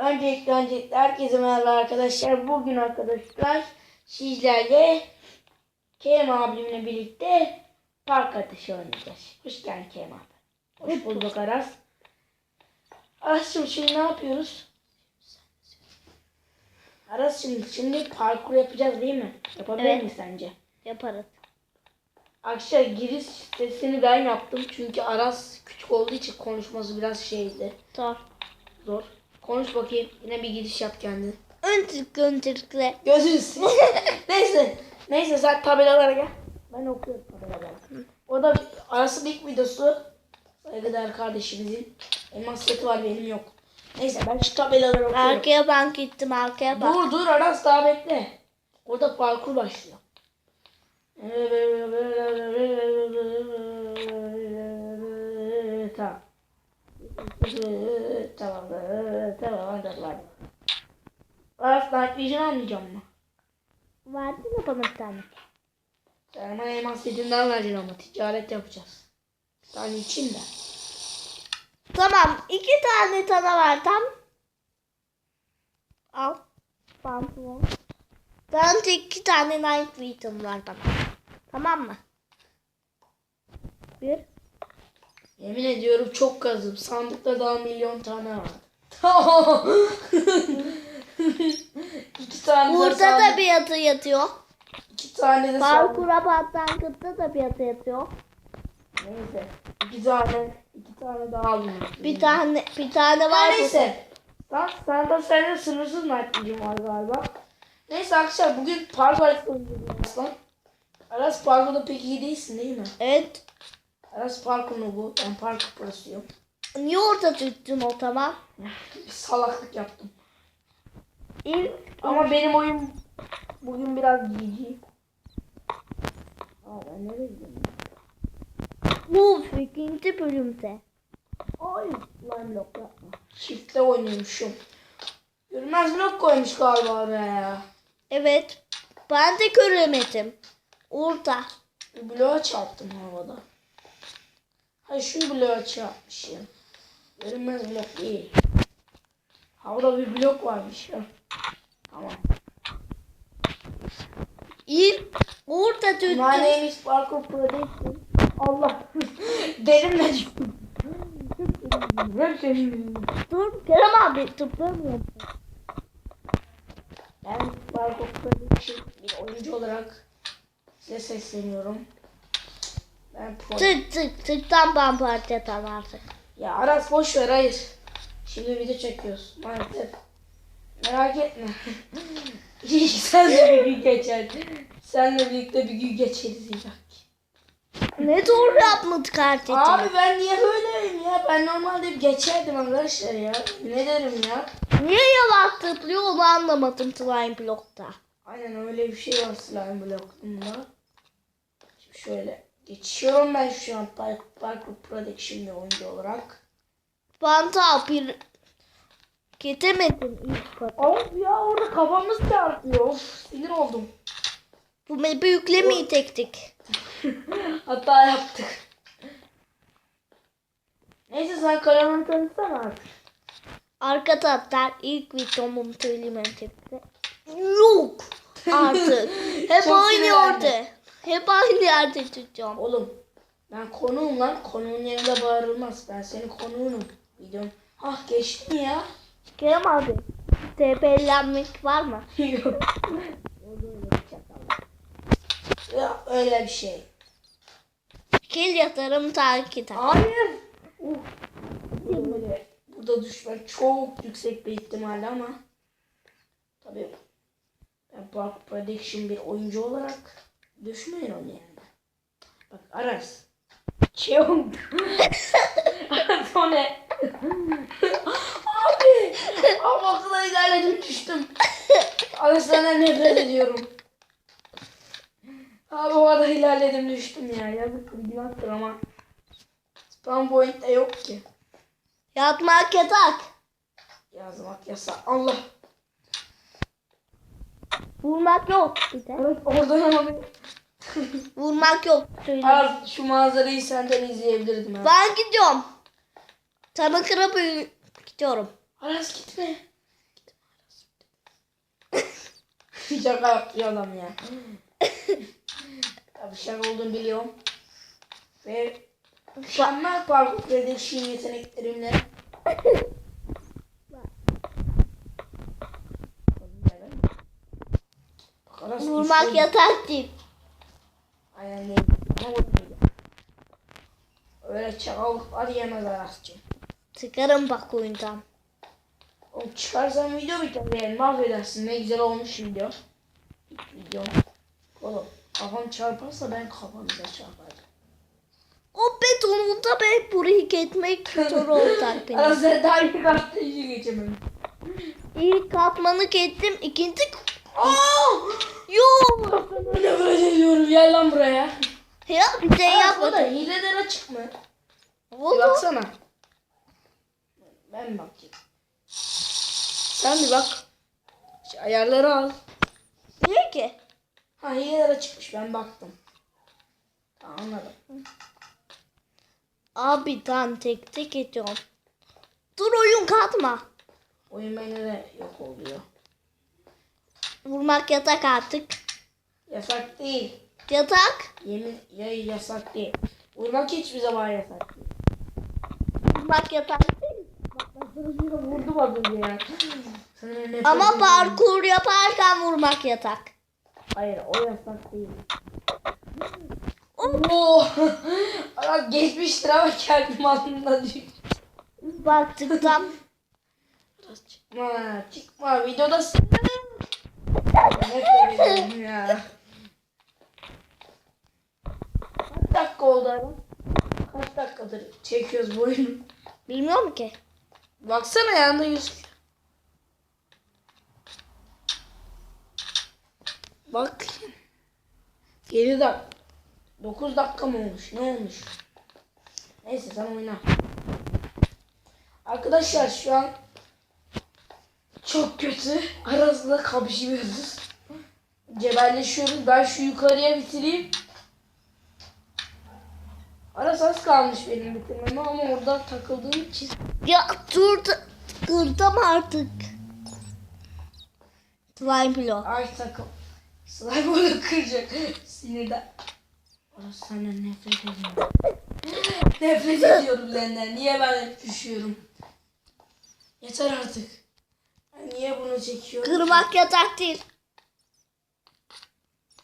Öncelikle öncelikle herkese merhaba arkadaşlar. Bugün arkadaşlar sizlerle Kerem abimle birlikte park ateşi oynayacağız. Hoş geldin Kerem abi. Hoş bulduk Aras. Aras'cığım şimdi ne yapıyoruz? Aras şimdi, şimdi parkur yapacağız değil mi? Yapabilir Evet. miyiz sence? Yaparız. Arkadaşlar giriş sesini ben yaptım çünkü Aras küçük olduğu için konuşması biraz şeydi. Sor. Zor. Konuş bakayım. Yine bir giriş yap kendin. Öncelikle öncelikle. Gözünüz. Neyse. Neyse sen tabelalara gel. Ben okuyorum tabelaları. O da arası ilk videosu. Saygıdeğer kardeşimizin. Elmas seti var benim yok. Neyse ben şu tabelaları okuyorum. Arkaya ben gittim arkaya bak. Dur dur Aras daha bekle. Orada parkur başlıyor. Tamam. Tamam. Tamam. Aras Night Vision almayacağım mı? Verdin mi bana bir tane? Sen bana elmas setinden vereceksin ama ticaret yapacağız. Bir tane için de. Tamam. iki tane sana verdim. Al. Pantolon. Bence iki tane Night Vision var bana. Tamam mı? Bir. Yemin ediyorum çok kazım. Sandıkta daha milyon tane var. iki tane de Burada sandık- da bir yatı yatıyor. iki tane de sandık. Parkura battangıtta da bir yatı yatıyor. Neyse. İki tane, iki tane daha alayım. Bir tane bir tane var. burada. neyse. Lan sen de senin sınırsız naklicim var galiba. Neyse arkadaşlar bugün park haritası oynayacağız aslan. Aras parkurda pek iyi değilsin değil mi? Evet. Aras parkurunu bu. Ben parkur prosuyum. Niye orta tuttun o tamam? Bir salaklık yaptım. İlk Ama benim oyun bugün biraz GG. Aa ben nereye gidiyorum? bu ikinci bölümde. Ay line block yapma. Shift'le oynuyormuşum. Görünmez blok koymuş galiba ya. Evet. Ben de göremedim. Orada. Bloğa çarptım havada. Hayır şu bloğa çarpmışım. Görünmez blok değil. Havada bir blok varmış ya. Tamam. İlk orada My tuttun. name is Parkour Production. Allah. Derimle düştüm. Dur Kerem abi tutmuyorum. Ben Parkour Production bir oyuncu olarak size sesleniyorum. Ben pro. Tık tık tıktan ben parçadan artık. Ya Aras boş ver hayır. Şimdi video çekiyoruz maalesef. Merak etme. Sen de bir gün geçer. Senle birlikte bir gün geçeriz illa ki. Ne doğru yapmadık artık. Abi ben niye böyleyim ya? Ben normalde bir geçerdim arkadaşlar ya. Ne derim ya? Niye yalan tıplıyor onu anlamadım slime blokta. Aynen öyle bir şey var slime block'umda. Şimdi şöyle geçiyorum ben şu an Park- Parkour Production'da oyuncu olarak. Banta bir getirmedim ilk kat. Of ya orada kafamız çarpıyor. Of sinir oldum. Bu map'i yüklemeyecektik. Hata yaptık. Neyse sen kanalını tanıtsana artık. Arkadaşlar ilk videomu söyleyeyim tepki. Yok artık. Hep Çok aynı sinirlendim. yerde. Hep aynı yerde tutacağım. Oğlum ben konuğum lan. Konuğun yanında bağırılmaz. Ben senin konuğunum. Videom. Ah geçti mi ya? Kerem abi. TP'lenmek var mı? Yok. ya öyle bir şey. Kill yatarım takip. Hayır. Uh. Böyle, burada düşmek çok yüksek bir ihtimalle ama tabii ben Park Prediction bir oyuncu olarak düşmeyin onu yani. Bak Aras. Çeum. Aras o ne? Abi. Abi aklıma ilerledim düştüm. Aras senden nefret ediyorum. Abi o kadar ilerledim düştüm ya. Yazık günahtır ama. Spam point de yok ki. Yatmak yatak. Yazmak yasak. Allah. Vurmak yok bir de. Evet oradan ama bir- Vurmak yok. Aras şu manzarayı senden izleyebilirdim ha. Ben gidiyorum. Sana kırıp gidiyorum. Aras gitme. Şaka yaptı adam ya. Tabii şaka olduğunu biliyorum. Ve mükemmel parkur prediction yeteneklerimle Vurmak yatak değil. Aynen değil. Ama vurmayacak. Öyle çakallıklar yemez Aras'cığım. Çıkarım bak oyundan. Oğlum çıkarsan video biter yani mahvedersin. Ne güzel olmuş video. Video. Oğlum kafam çarparsa ben kafamıza çarparım. O betonu da ben burayı geçmek zor olacak benim. Aras sen daha iyi kartlayıcı geçemem. İlk katmanı geçtim. ikinci... Aa! Yok. Ben nefret ediyorum. Gel lan buraya. Ya bir şey bu da yapmadım. hileden açık mı? Bir Oldu. baksana. Ben bakayım. Sen bir bak. Şu ayarları al. Niye ki? Ha hileler açıkmış ben baktım. Tamam anladım. Abi ben tek tek ediyorum. Dur oyun katma. Oyun bende de yok oluyor. Vurmak yatak artık. Yasak değil. Yatak. Yemin ya yasak değil. Vurmak hiçbir zaman yasak değil. Vurmak yatak değil. Sırasıyla vurdum az önce ya. Ama parkur yaparken vurmak yatak. Hayır o yasak değil. Oo. Adam geçmiştir ama kendim aklımda düştü. Baktık tam. Çıkma çıkma videodasın. Ediyorum ya. Kaç dakika oldu adam? Kaç dakikadır çekiyoruz bu oyunu? Bilmiyorum ki. Baksana yanında yüz. Bak. 7 dakika. 9 dakika mı olmuş? Ne olmuş? Neyse sen oyna. Arkadaşlar şu an çok kötü. Arasında kapışıyoruz. Cebelleşiyoruz. Ben şu yukarıya bitireyim. Aras az kalmış benim bitirmeme ama orada takıldığım için Ya dur. Kırdım artık. Slime block. Ay takım. Slime onu kıracak. Sinirden. Orası senden nefret ediyorum. nefret ediyorum senden. Niye ben düşüyorum? Yeter artık. Niye bunu çekiyorum? Kırmak yatak değil.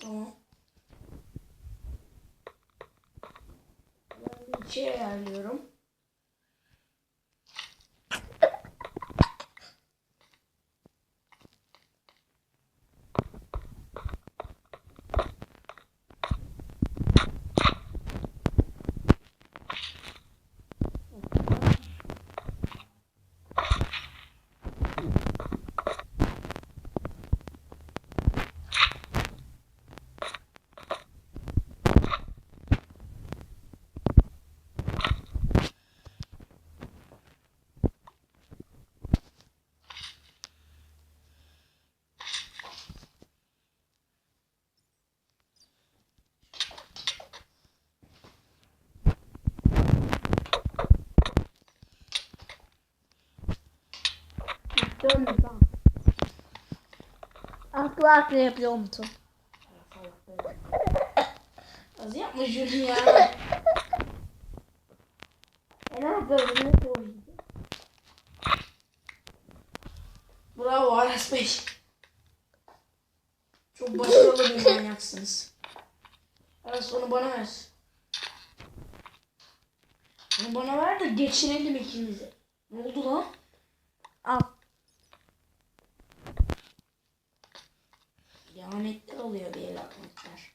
Tamam. Ben bir şey ayarlıyorum. Dön tamam. Aklı aklı yapıyor musun? Az yapma şunu ya. e ne yapıyoruz? Ne yapıyoruz? Bravo Aras Bey. Çok başarılı bir manyaksınız. Aras onu bana ver. Onu bana ver de geçirelim ikimizi. Ne oldu lan? Al. Lametler oluyor bir lametler.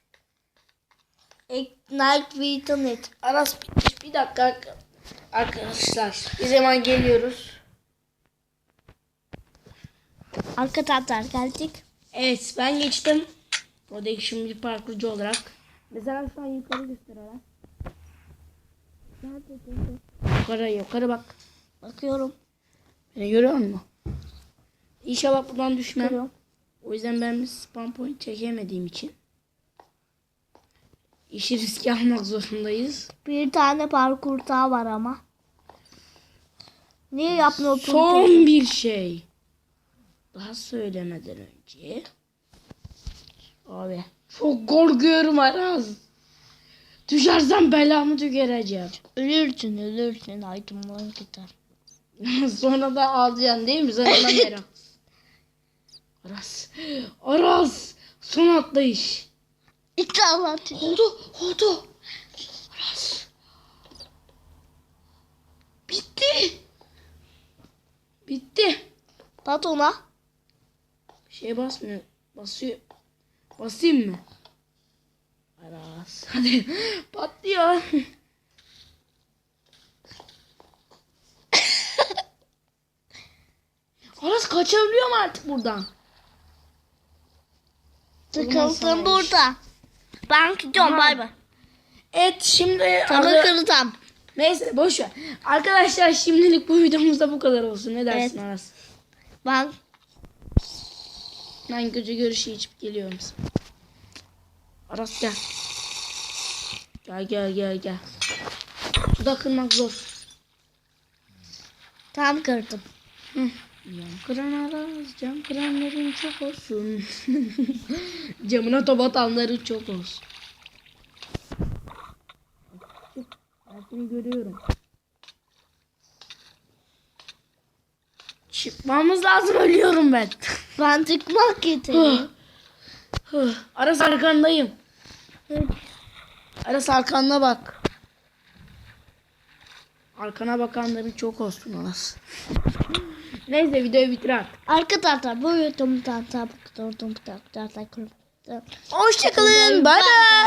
Ignite Beaton it. Aras bitmiş. Bir dakika arkadaşlar. Biz hemen geliyoruz. Arkadaşlar geldik. Evet ben geçtim. Protection bir parkurcu olarak. Mesela şu an yukarı göster Aras. Yukarı yukarı bak. Bakıyorum. Beni görüyor musun? İnşallah buradan düşmem. Görüyorum. O yüzden ben bir spam point çekemediğim için. İşi riske almak zorundayız. Bir tane parkur daha var ama. Niye yapmıyorsun? Son bir şey. daha söylemeden önce abi çok korkuyorum Aras. Düşersem belamı tüküreceğim. Ölürsün ölürsün. Aydınlar gider. Sonra da ağlayacaksın değil mi? Ona merak. Aras. Aras. Son atlayış. İnşallah. Oldu. Oldu. Aras. Bitti. Bitti. Tat ona. Bir şey basmıyor. Basıyor. Basayım mı? Aras. Hadi. Patlıyor. Aras kaçabiliyorum artık buradan. Sıkıldım sana burada. Ben gidiyorum bay bay. Evet şimdi Ara- kıracağım. neyse boş ver. Arkadaşlar şimdilik bu videomuzda bu kadar olsun. Ne dersin Evet. Aras? Ben Ben gece görüşü içip geliyorum. Aras gel. Gel gel gel gel. Suda kırmak zor. tam kırdım. Cam kıran Aras, cam kıranların çok olsun. Camına top atanların çok olsun. Ben seni görüyorum. Çıkmamız lazım ölüyorum ben. Ben çıkmak getirdim. Aras arkandayım. Aras arkanda bak. Arkana bakanların çok olsun Aras. Neyse videoyu bitir artık. Arkadaşlar bu kırdım. Hoşçakalın. Hoşçakalın. Bay bay.